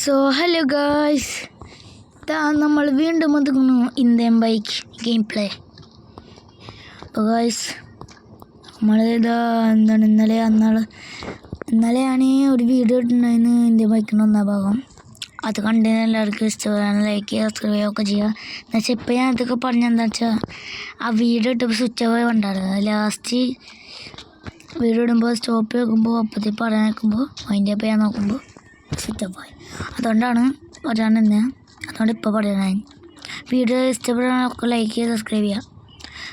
So hello guys ഇതാ നമ്മൾ വീണ്ടും ഒതുങ്ങുന്നു ഇന്ത്യൻ ബൈക്ക് ഗെയിം പ്ലേ അപ്പോൾ ഗായ്സ് നമ്മൾ ഇതാ എന്താണ് ഇന്നലെ അന്നാൾ ഇന്നലെയാണ് ഒരു വീഡിയോ ഇട്ടുണ്ടായിരുന്നു ഇന്ത്യൻ ബൈക്കിന്റെ ഒന്നാം ഭാഗം. അത് കണ്ടതിന് എല്ലാവർക്കും ഇഷ്ടപ്പെടാൻ ലൈക്ക് ചെയ്യുക സബ്സ്ക്രൈബ് ഒക്കെ ചെയ്യുക. എന്നുവെച്ചാൽ ഇപ്പോൾ ഞാൻ ഇതൊക്കെ പറഞ്ഞെന്താ വെച്ചാൽ ആ വീഡിയോ ഇട്ടപ്പോൾ സ്വിച്ച് ഓഫ് കണ്ടായിരുന്നു. ലാസ്റ്റ് വീഡിയോ ഇടുമ്പോൾ സ്റ്റോപ്പ് വെക്കുമ്പോൾ അപ്പത്തിൽ പറയാൻ നിൽക്കുമ്പോൾ അതിന്റെ അപ്പം ഞാൻ നോക്കുമ്പോൾ ആയി അതുകൊണ്ടാണ് പറയാൻ തന്നെ അതുകൊണ്ട് ഇപ്പോൾ പറയണേ വീഡിയോ ഇഷ്ടപ്പെടാനൊക്കെ ലൈക്ക് ചെയ്ത് സബ്സ്ക്രൈബ് ചെയ്യുക.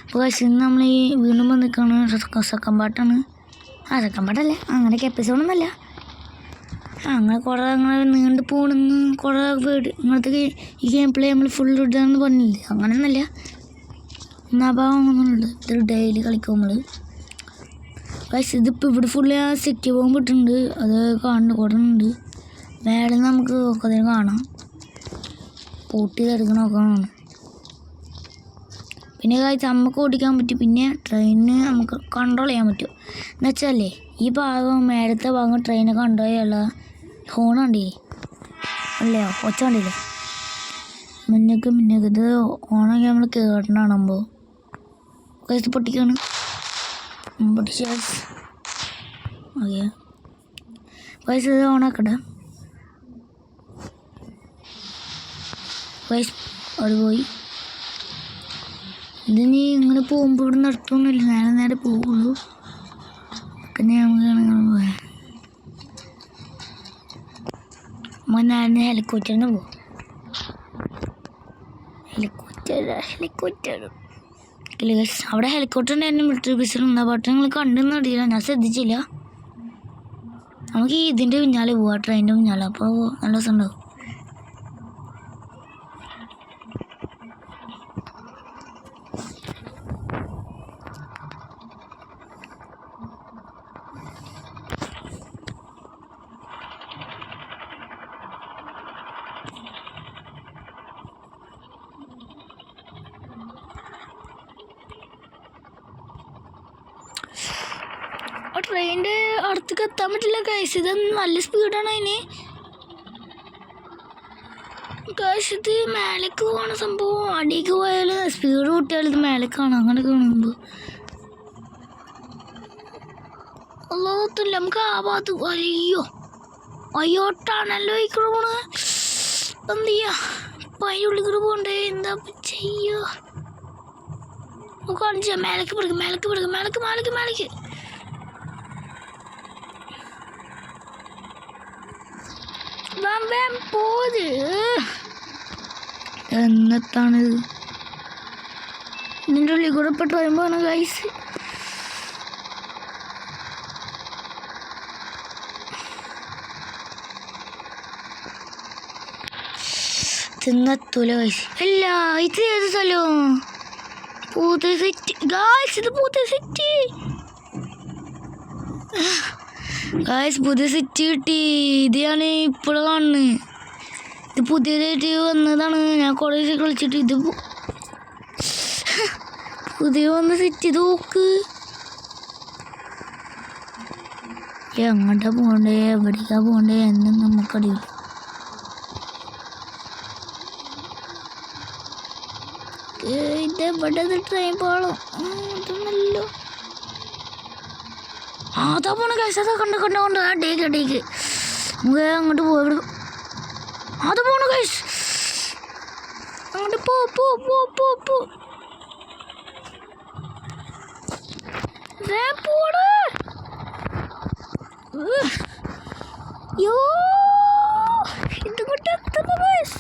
അപ്പോൾ ഇന്ന് നമ്മൾ ഈ വീണ്ടും നിൽക്കുകയാണ് സെക്കൻഡ് പാട്ടാണ്. ആ സെക്കൻഡ് പാട്ടല്ലേ അങ്ങനെയൊക്കെ എപ്പിസോഡൊന്നുമല്ല അങ്ങനെ കുറേ അങ്ങനെ നീണ്ടു പോകണമെന്ന് കുറേ വീട് ഇങ്ങനത്തെ ഈ ഗെയിം പ്ലേ നമ്മൾ ഫുൾ ഇടുകയെന്ന് പറഞ്ഞില്ലേ? അങ്ങനെയൊന്നുമല്ല. ഒന്നാ ഭാഗം ഒന്നുമില്ല ഇത് ഡെയിലി കളിക്കും നമ്മൾ പക്ഷേ ഇതിപ്പോൾ ഇവിടെ ഫുള്ള് ആ സിറ്റി പോകുമ്പോൾ ഇട്ടുണ്ട് അത് കാണുന്നു കൊടുക്കുന്നുണ്ട് നിന്ന് നമുക്ക് നോക്കുന്നതിന് കാണാം. പൂട്ടി തെടുക്കണ നോക്കണം പിന്നെ കാഴ്ച നമുക്ക് ഓടിക്കാൻ പറ്റും. പിന്നെ ട്രെയിനിന് നമുക്ക് കൺട്രോൾ ചെയ്യാൻ പറ്റും. എന്നുവെച്ചാലേ ഈ ഭാഗം മേലത്തെ ഭാഗം ട്രെയിനെ കൺട്രോൾ ചെയ്യാനുള്ള ഹോൺ കണ്ടില്ലേ? അല്ലേ ഒച്ച കണ്ടില്ലേ? മുന്നേക്ക് മുന്നേക്ക് ഇത് ഓണാക്കി നമ്മൾ കേട്ടണാണുമ്പോൾ കഴിച്ച് പൊട്ടിക്കാണ്. പൊട്ടിച്ച് ഓക്കെ പൈസ ഇത് ഓണാക്കട്ടെ അവിടെ പോയി. ഇത് നീ ഇങ്ങനെ പോകുമ്പോൾ ഇവിടെ നടത്തുന്നില്ല നേരെ നേരെ പോകുള്ളൂ. പിന്നെ നമുക്ക് പോയാ. നേരെ ഹെലികോപ്റ്ററിന് പോകും ഹെലികോപ്റ്റർ ഹെലികോപ്റ്റർ അവിടെ ഹെലികോപ്റ്റർ ഉണ്ടായിരുന്നു മിലിറ്ററി ബസ്സിൽ ഉണ്ടാ. പാട്ട് നിങ്ങൾ കണ്ടെന്ന് അറിയില്ല. ഞാൻ ശ്രദ്ധിച്ചില്ല. നമുക്ക് ഇതിന്റെ പിന്നാലെ പോവാം ട്രെയിനിന്റെ പിന്നാലെ. അപ്പോൾ നല്ല രസം ഉണ്ടാവും ആ ട്രെയിനിന്റെ അടുത്തേക്ക് എത്താൻ പറ്റില്ല കൈസ് ഇത് നല്ല സ്പീഡാണ് അതിന് കൈസ് ഇത് മേലേക്ക് പോകണ സംഭവം അടിക്ക് പോയാൽ സ്പീഡ് കൂട്ടിയാൽ ഇത് മേലേക്കാണ് അങ്ങനെ കാണുമ്പോൾ അല്ലാത്തില്ല നമുക്ക് ആ ഭാഗത്ത് അയ്യോ. അയ്യോട്ടാണല്ലോ ഈ പോണ എന്ത് ചെയ്യാ? ഉള്ളിൽ കൂടെ പോകണ്ടേ എന്താ ചെയ്യോ? കാണിച്ചാ മേലേക്ക് പിടിക്കും മേലേക്ക് പിടിക്കും മേലേക്ക് മേലേക്ക് മേലേക്ക്. വാം വാം പോത് എന്നത്താണിത് ഇതിന്റെ ഉള്ളിൽ കൂടെ ഇപ്പോൾ ട്രെയിൻ ഗൈസ് തിന്നത്തൂല ഗൈസ് അല്ല ഇത് ഏത് സ്ഥലം? പൂത്ത സെറ്റ് ഇത് പൂത്ത സിറ്റി ഗായ്സ് പുതിയ സിറ്റി കിട്ടി. ഇത് ഞാൻ ഇപ്പോഴും കാണുന്നത് ഇത് പുതിയതായിട്ട് വന്നതാണ്. ഞാൻ കുറേ കളിച്ചിട്ട് ഇത് പുതിയ വന്ന സിറ്റി നോക്ക്. എങ്ങോട്ടാ പോകണ്ടേ എവിടേക്കാ പോകണ്ടേ എന്നും നമുക്കറിയില്ല. ഏയ് ഇത് എവിടെ ട്രെയിൻ പോകണം? ഇതൊന്നല്ലോ അതാ പോണ കേസ് അതാ കണ്ട കണ്ട കണ്ട ആ ഡേക്ക് ഡേക്ക്. നമുക്ക് അങ്ങോട്ട് പോ ഇവിടെ അത് പോണ കേസ്. അങ്ങോട്ട് പോ പോ പോ പോ പോ. വേഗം പോടാ. ഉഹ്. യോ ഇതുകൊണ്ട് എത്തുന്നു കേസ്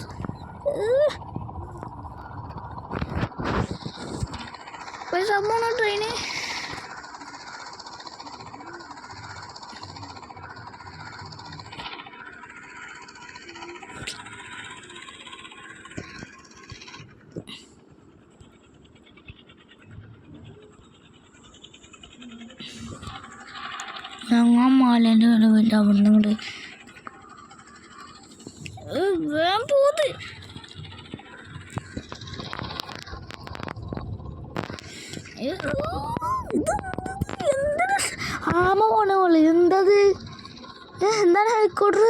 പൈസ പോണോ ട്രെയിന് ഞങ്ങൾ മാലേന്റെ വരെ പോയിട്ട് അവിടെ നിന്ന് കൂടെ പോത് ആമ പോണ പോലെ എന്തത്? എന്താണ് ഹെലിക്കോപ്റ്റർ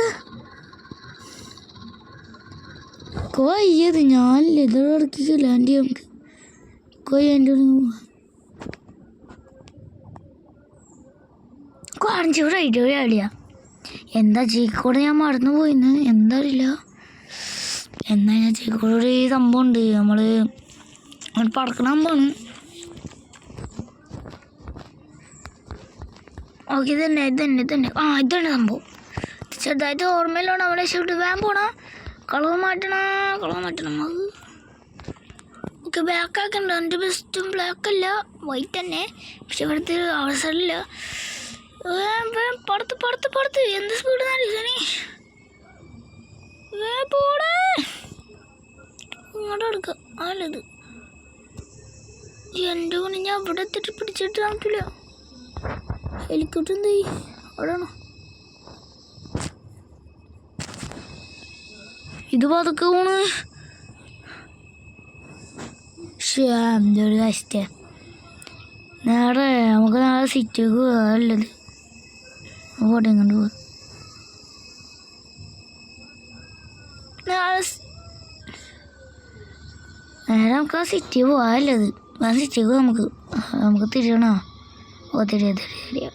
കോയ്യത് ഞാനില്ല. ഇത് ഇടയ്ക്ക് ലാൻഡ് നമുക്ക് കൊയ്യ എന്റെ കുറച്ചുകൂടെ ഐഡിയ കളിയാ എന്താ ചീക്കോട് ഞാൻ മറന്നു പോയിന്ന് എന്താ അറിയില്ല എന്നാ ഞാൻ ചീക്കോട് ഒരു സംഭവം ഉണ്ട് നമ്മൾ പറക്കണ സംഭവമാണ്. ഓക്കെ ഇതന്നെ ഇതന്നെ ഇതന്നെ. ആ ഇതന്നെ സംഭവം. ചെറുതായിട്ട് ഓർമ്മയിലാണ് അവളെ ഷൂട്ട് വേഗം പോണ കളവ് മാറ്റണ കളവ് മാറ്റണം. അത് ഓക്കെ ബ്ലാക്ക് ആക്കണ്ട. എന്റെ ബെസ്റ്റും ബ്ലാക്ക് അല്ല. വൈറ്റ് തന്നെ. പക്ഷെ ഇവിടുത്തെ അവസരമില്ല പടുത്ത് പടുത്ത് പടുത്ത്. എന്ത് സ്പീഡ് നല്ലീ വേ പോടേ. ഇങ്ങോട്ട് എടുക്ക. നല്ലത് എന്റെ കൊണ്ട് ഞാൻ ഇവിടെ എത്തിട്ട് പിടിച്ചിട്ട് നടക്കില്ല. ഹെലികോപ്റ്റർ എന്ത് ചെയ്യും? അവിടെയാണോ? ഇത് പതുക്കെ പോണ്. എന്തൊരു കഷ്ട. നേരെ നമുക്ക് നാളെ സിറ്റിക്ക് പോകാനുള്ളത്. പോവാ നാളെ സ്- നേരെ നമുക്ക് ആ സിറ്റി പോകാനുള്ളത് ആ സിറ്റിക്ക് നമുക്ക് നമുക്ക് തിരിയണോ? ഓ തിരിയ തിരിയാ തിരിയ.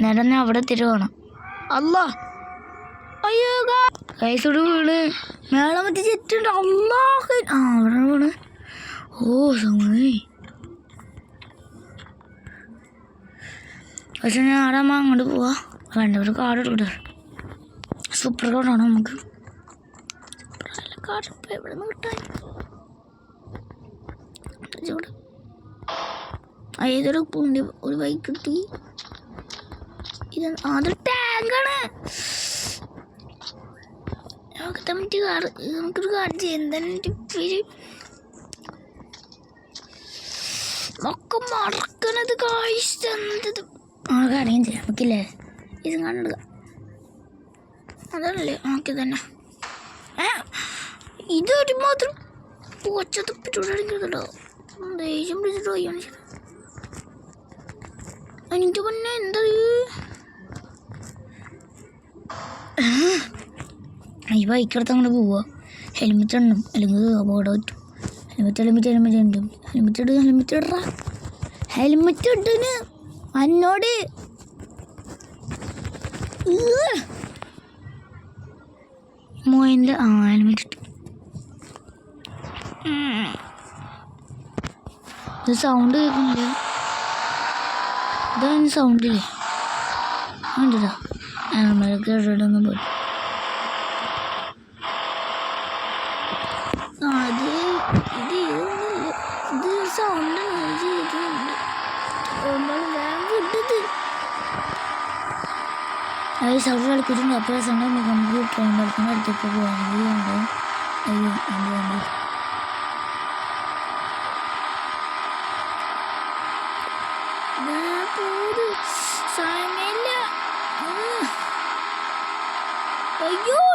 നേരെ ഒന്ന് അവിടെ തിരുവണം അല്ലാ. അയ്യോ കൈസോട് വീണ്. മേളം മറ്റേ ചെറ്റുണ്ട് അല്ലാ ആ അവിടെ വീണ്. ഓ സമയ പക്ഷെ ഞാൻ ആടാമ അങ്ങോട്ട് പോവാ? വേണ്ട ഒരു കാർഡ് എടുക്കട്ടെ? സൂപ്പർ കാർഡാണ് നമുക്ക്? കാർഡ് എവിടെ നിന്ന് കിട്ടാൻ? ഏതൊരു പുണ്ടി ഒരു ബൈക്ക് കിട്ടി? ഇത് അതൊരു ടാങ്കാണ് നമുക്ക് മറ്റു കാർ നമുക്കൊരു കാർഡ് എന്താണ് പേര് മറക്കണത് കാഴ്ചത് ആ കാര്യം ചെയ്യാം. നമുക്കില്ലേ? ഇത് കണ്ടിടുക അതല്ലേ? നമുക്ക് തന്നെ. ഏ? ഇതൊരു മാത്രം പൂച്ച തുപ്പിട്ടോടിക്കട്ടോ ദേഷ്യം പിടിച്ചിട്ട് മനുഷ്യൻ. എനിക്ക് പിന്നെ എന്താ? ഈ ബൈക്കെടുത്ത് അങ്ങനെ പോവുക ഹെൽമെറ്റ് ഇടണം. അല്ലെങ്കിൽ അപകടം പറ്റും. ഹെൽമെറ്റ് ഹെൽമെറ്റ് ഹെൽമെറ്റ് ഉണ്ട് ഹെൽമെറ്റ് ഇടുക ഹെൽമെറ്റ് ഇടറ ഹെൽമെറ്റ് ഇട്ടിന് അന്നോട്. മോയിന്റെ ആ ഹെൽമെറ്റ് ഇട്ടു ഉം. ഇത് സൗണ്ട് കേൾക്കുന്നില്ല ഇതാണ് സൗണ്ടില്ലേ ഉണ്ടോ ഹെൽമെറ്റ് കേട്ടിട്ടൊന്നും പോയി അത് ഇത് ഇത് സൗണ്ട് ചെയ്തിട്ടുണ്ട് നമ്മൾ വേഗം വിട്ടത് അത് സൗണ്ട് കളിക്കുന്നുണ്ട് അപ്പോൾ സമയം കമ്പ്യൂട്ടർ ട്രെയിൻ കളിക്കുന്ന അടുത്തേക്ക് ഉണ്ട് അയ്യോ എന്തുകൊണ്ട് അയ്യോ.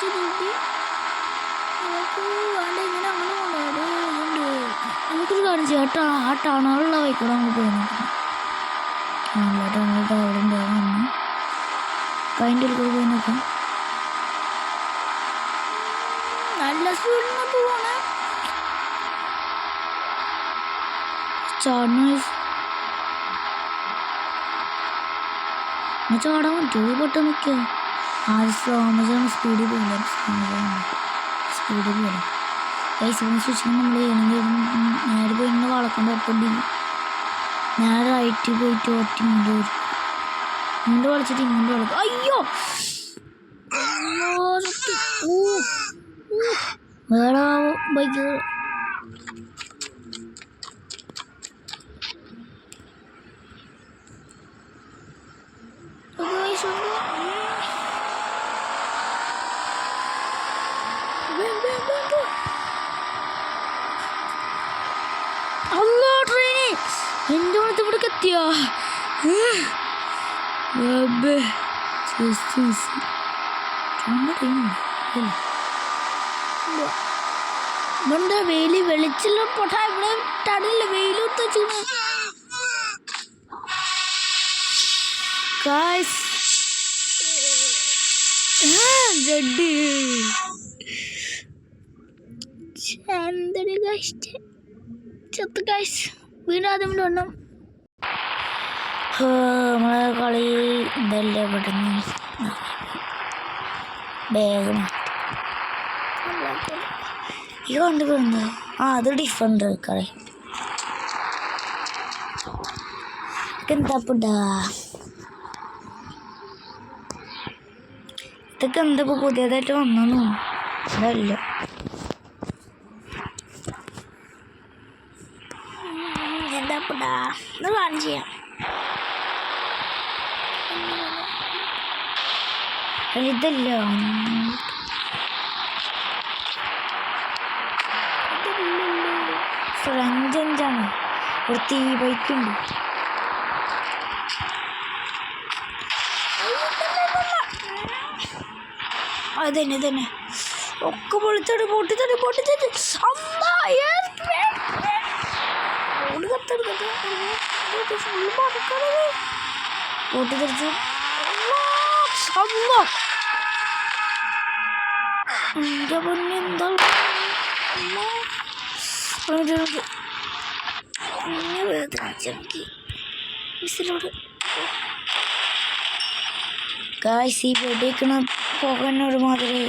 ആദർശിച്ച് കൂട്ടി നമുക്ക് വേണ്ട ഇങ്ങനെ അങ്ങനെ കൊണ്ടുപോകും നമുക്കൊരു കാര്യം ചെയ്യാം കേട്ടോ. ആ ടണലുള്ള വൈക്കൂടെ പോയി നോക്കാം. ആ ടണലിട്ട് അവിടെ ഉണ്ടാകും വന്ന്. കൈന്റെ ഒരു പോയി നോക്കാം. നല്ല പോവാണ്. ചാടണ ചാടാൻ പറ്റുമോ? ആദ്യം സ്ലോമജാണ് സ്പീഡിൽ പോകില്ല സ്ലോമജാണ് സ്പീഡിൽ പോകില്ല ഐസ്ക്രീം സ്വിച്ചിങ് നമ്മൾ ചെയ്യണമെങ്കിൽ നേരെ പോയി ഇങ്ങനെ വളക്കണ്ട ഒപ്പം നേരെ റൈറ്റ് പോയിട്ട് ഒറ്റ ഇങ്ങോട്ട് വരും. ഇങ്ങോട്ട് വളച്ചിട്ട് ഇങ്ങോട്ട് വളക്കും. അയ്യോ. വേറെ ബൈക്ക് അല്ലോ ട്രെയിന് എന്റെ അടുത്ത് ഇവിടെ എത്തിയോ ഇവിടെ വെയിൽ വെളിച്ചില്ല പൊട്ട. ഇവിടെ തടയില്ല വെയിലൊത്ത ചൂട് കാശ് റെഡ് എന്തൊരു കാശ് ചത്ത് കാശ് വീണ്ടും വണ്ണം. നമ്മളെ കളി ഇതല്ലേ ഇവിടുന്ന്? ബാഗ് ഈ ആ അത് ഡിഫറെന്റ് കളി. എന്താ പുടാ ഇതൊക്കെ എന്താ ഇപ്പൊ പുതിയതായിട്ട് വന്നു അതല്ല. എന്താ പുടാ ഇത് കാണിച്ചു ചെയ്യാം. ഇതല്ല ഫ്രഞ്ച് അഞ്ചാണ് ഒരു തീ ബൈക്കുണ്ട് അതന്നെ തന്നെ ഒക്കെ പൊളിത്തടി പൊട്ടിത്തടി പൊട്ടിത്തടി അമ്മാ പൊട്ടിത്തെറിച്ചു അമ്മ എന്റെ പൊന്നെ എന്താ അമ്മ വേദനിച്ച് വേദനിച്ചെനിക്ക് മിസ്സിലോട് കാശ് ഈ വെടിക്കണ പോകാനൊരു മാതിരി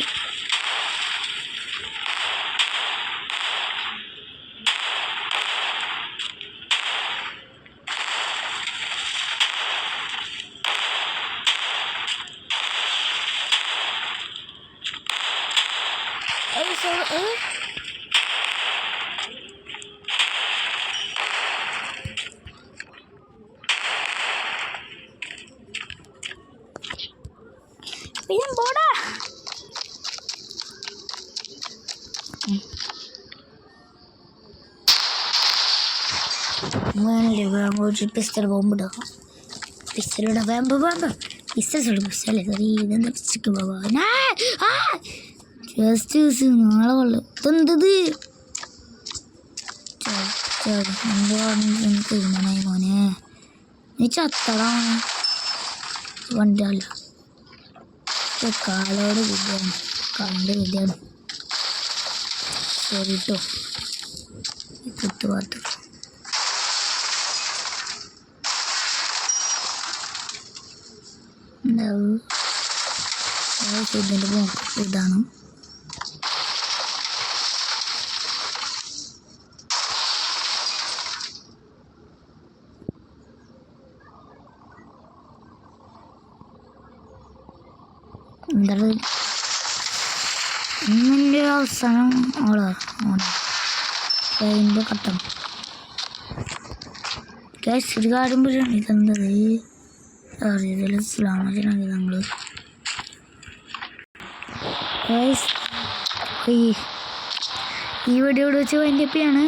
അത് സോ- ഏ? പിന്നെ പോടാ. വേഗം ഒരു പിസ്റ്റൽ ബോംബിടുക പിസ്റ്റലിട വേമ്പ് വേമ്പ്. പിസ്റ്റൽ പിസ്റ്റലേ പിസ്റ്റക്ക് ജസ്റ്റ് നാളെ കൊള്ളു. ഇതെന്തത് തീരുമാനമായി മോനെ. നീ ചത്തടാ. വണ്ടിയല്ല കാലോട് വിദ്യയാണ്. കണ്ട് വിദ്യയാണ്. സോറി കേട്ടോ പോക്ക് ഇതാണ് എന്താണ് ഇന്നിന്റെ അവസാനം ട്രെയിനിന്റെ കട്ടം കേസ് കാര്യം പറയണം ഇതെന്തത്? അറിയതിൽ ഇസ്ലാമത്തിനാണ് ഞങ്ങൾ ഗൈസ് ഈ ഇവിടെ വെച്ച് വൈൻഡപ്പിയാണ്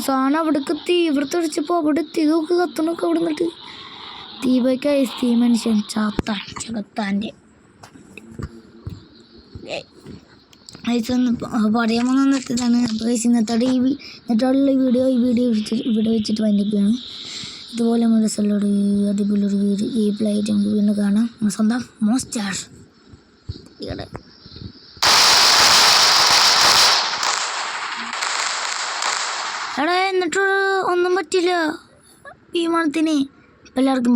സാധനം അവിടേക്ക് തീവ്രത്തെ അടിച്ചപ്പോൾ അവിടെ എത്തി നോക്ക് കത്തണൊക്കെ അവിടെ നിന്നിട്ട് തീബയ്ക്ക് സ്ത്രീ മനുഷ്യൻ ചാത്താൻ ചകത്താന്റെ പറയാൻ വന്ന നിർത്തിയതാണ് അപ്പോൾ ഇന്നത്തോടെ ഈ ഇന്നത്തോടുള്ള വീഡിയോ ഈ വീഡിയോ ഇവിടെ വെച്ചിട്ട് വന്നിരിക്കുകയാണ് ഇതുപോലെ സ്ഥലത്തോട് അടിപൊളിയൊരു വീഡിയോ ഈ പ്ലേറ്റ് നമുക്ക് വീണ്ടും കാണാം. സ്വന്തം മോസ്റ്റാർ ഇവിടെ എടാ എന്നിട്ടൊരു ഒന്നും പറ്റില്ല ഈ മണത്തിന്. എല്ലാവർക്കും